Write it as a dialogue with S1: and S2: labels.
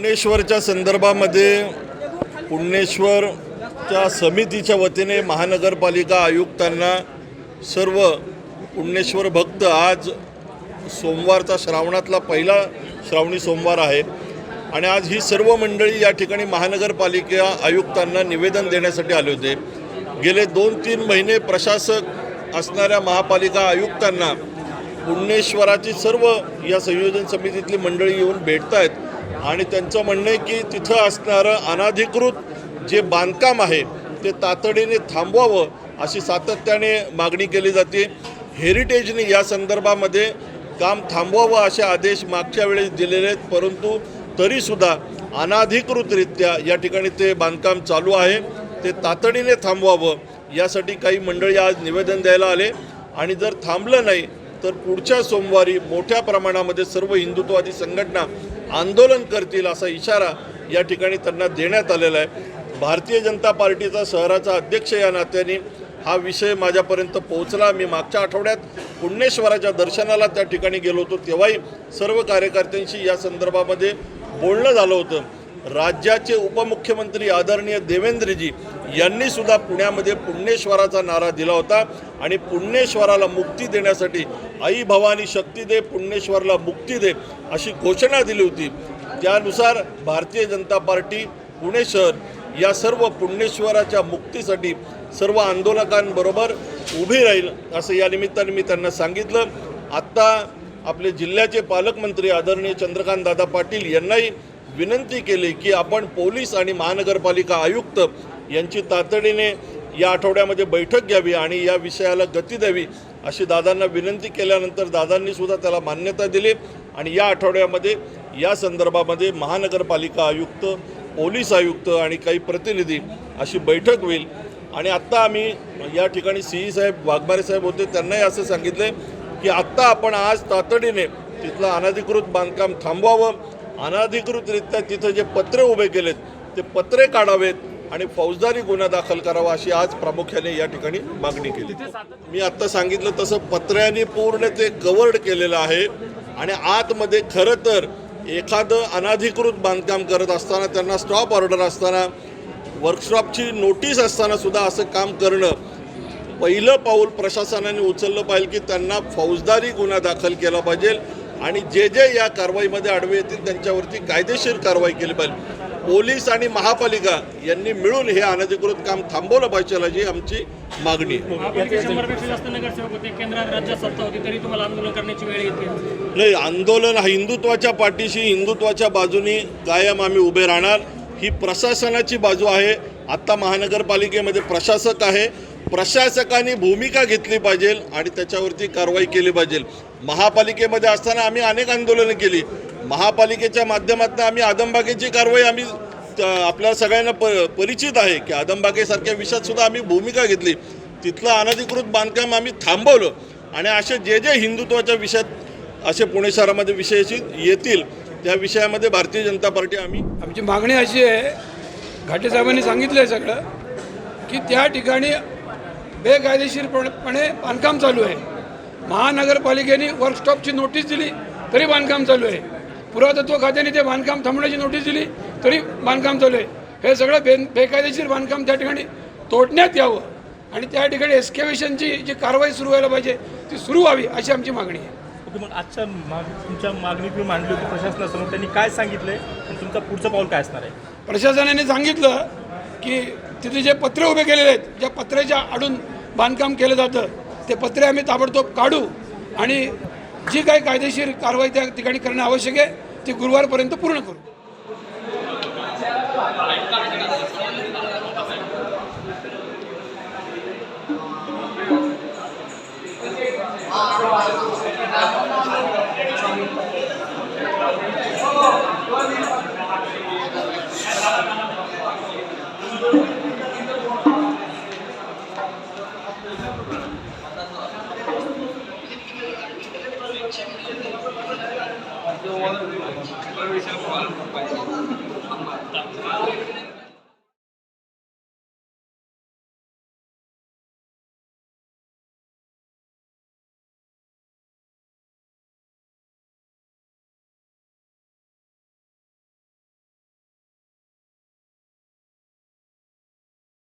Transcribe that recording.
S1: पुण्णेश्वरच्या संदर्भामध्ये पुण्णेश्वरच्या समितीच्या वतीने महानगरपालिका आयुक्तांना सर्व पुण्णेश्वर भक्त आज सोमवारचा श्रावणातला पहिला श्रावणी सोमवार आहे. आणि आज ही सर्व मंडळी या ठिकाणी महानगरपालिका आयुक्तांना निवेदन देण्यासाठी आले होते. गेले दोन तीन महिने प्रशासक असणाऱ्या महापालिका आयुक्तांना पुण्येश्वराची सर्व या संयोजन समितीतली मंडळी येऊन भेटत आहेत आणि त्यांचं म्हणणं आहे की तिथं असणारं अनाधिकृत जे बांधकाम आहे ते तातडीने थांबवावं अशी सातत्याने मागणी केली जाते. हेरिटेजने या संदर्भामध्ये काम थांबवावं असे आदेश मागच्या वेळेस दिलेले आहेत परंतु तरीसुद्धा अनाधिकृतरित्या या ठिकाणी ते बांधकाम चालू आहे. ते तातडीने थांबवावं यासाठी काही मंडळी आज निवेदन द्यायला आले. आणि जर थांबलं नाही तर पुढच्या सोमवारी मोठ्या प्रमाणामध्ये सर्व हिंदुत्ववादी संघटना आंदोलन करतील असा इशारा या ठिकाणी त्यांना देण्यात आलेला आहे. भारतीय जनता पार्टीचा शहराचा अध्यक्ष या नात्याने हा विषय माझ्यापर्यंत पोहोचला. मी मागच्या आठवड्यात पुण्येश्वराच्या दर्शनाला त्या ठिकाणी गेलो होतो. तेव्हाही सर्व कार्यकर्त्यांशी या संदर्भामध्ये बोलणं झालं होतं. राज्याचे उपमुख्यमंत्री आदरणीय देवेंद्रजी यांनी सुद्धा पुण्यामध्ये पुण्येश्वराचा नारा दिला होता. आणि पुण्येश्वराला मुक्ती देण्यासाठी आई भवानी शक्ती दे पुण्येश्वरला मुक्ती दे अशी घोषणा दिली होती. त्यानुसार भारतीय जनता पार्टी पुणे शहर या सर्व पुण्येश्वराच्या मुक्तीसाठी सर्व आंदोलकांबरोबर उभी राहील असं या निमित्ताने मी त्यांना सांगितलं. आत्ता आपले जिल्ह्याचे पालकमंत्री आदरणीय चंद्रकांत दादा पाटील यांनाही विनंती केली की आपण पोलीस आणि महानगरपालिका आयुक्त यांची तातडीने या आठवड्यामध्ये बैठक घ्यावी आणि या विषयाला गती द्यावी अशी दादांना विनंती केल्यानंतर दादांनी सुद्धा त्याला मान्यता दिली. आणि या आठवड्यामध्ये या संदर्भामध्ये महानगरपालिका आयुक्त पोलीस आयुक्त आणि काही प्रतिनिधी अशी बैठक होईल. आणि आत्ता आम्ही या ठिकाणी सी ई साहेब वाघमारे साहेब होते त्यांनाही असं सांगितलं की आत्ता आपण आज तातडीने तिथलं अनधिकृत बांधकाम थांबवावं. अनधिकृतरित्या तिथं जे पत्रे उभे केलेत ते पत्रे काढावेत आणि फौजदारी गुन्हा दाखल करावा अशी आज प्रामुख्याने या ठिकाणी मागणी केली. मी आत्ता सांगितलं तसं पत्र्याने पूर्ण ते कवर्ड केलेलं आहे आणि आतमध्ये खरं तर एखादं अनधिकृत बांधकाम करत असताना त्यांना स्टॉप ऑर्डर असताना वर्कशॉपची नोटीस असताना सुद्धा असं काम करणं पहिलं पाऊल प्रशासनाने उचललं पाहिजे की त्यांना फौजदारी गुन्हा दाखल केला पाहिजे. आणि जे जे या कारवाईमध्ये आडवे येतील त्यांच्यावरती कायदेशीर कारवाई केली पाहिजे. पोलीस आणि महापालिका यांनी मिळून हे अनधिकृत काम थांबवलं पाहिजे अशी आमची मागणी नाही आंदोलन हा हिंदुत्वाच्या पाठीशी हिंदुत्वाच्या बाजूनी कायम आम्ही उभे राहणार. ही प्रशासनाची बाजू आहे. आत्ता महानगरपालिकेमध्ये प्रशासक आहे. प्रशासकाने भूमिका घेतली पाहिजे आणि त्याच्यावरती कारवाई केली पाहिजे. महापालिकेमध्ये असताना आम्ही अनेक आंदोलनं केली. महापालिकेच्या माध्यमातून आम्ही आदमबागेची कारवाई आम्ही त- आपल्या सगळ्यांना प परिचित आहे की आदमबागेसारख्या विषयातसुद्धा आम्ही भूमिका घेतली. तिथलं अनधिकृत बांधकाम आम्ही थांबवलं आणि असे जे जे हिंदुत्वाच्या विषयात असे पुणे शहरामध्ये विषय येतील त्या विषयामध्ये भारतीय जनता पार्टी आम्ही
S2: आमची मागणी अशी आहे घाटे साहेबांनी सांगितलं आहे सगळं की त्या ठिकाणी बेकायदेशीरपणे बांधकाम चालू आहे. महानगरपालिकेने वर्कशॉपची नोटीस दिली तरी बांधकाम चालू आहे. पुरातत्व खात्याने ते बांधकाम थांबण्याची नोटीस दिली तरी बांधकाम चालू आहे. हे सगळं बे बेकायदेशीर बांधकाम त्या ठिकाणी तोडण्यात यावं आणि त्या ठिकाणी एस्केवेशनची जी कारवाई सुरू व्हायला पाहिजे ती सुरू व्हावी अशी आमची मागणी आहे.
S3: ओके मग आजच्या माग तुमच्या मागणी तुम्ही मांडली होती प्रशासनासमोर त्यांनी काय सांगितलंय? आणि तुमचं पुढचं पाऊल काय असणार आहे?
S2: प्रशासनाने सांगितलं की तिथे जे पत्रे उभे केलेले आहेत ज्या पत्र्याच्या आडून बांधकाम केलं जातं. ते पत्रे आम्ही ताबडतोब काढू आणि जी काही कायदेशीर कारवाई त्या ठिकाणी करणं आवश्यक आहे ती गुरुवारपर्यंत पूर्ण करू. Deixa eu falar, pai.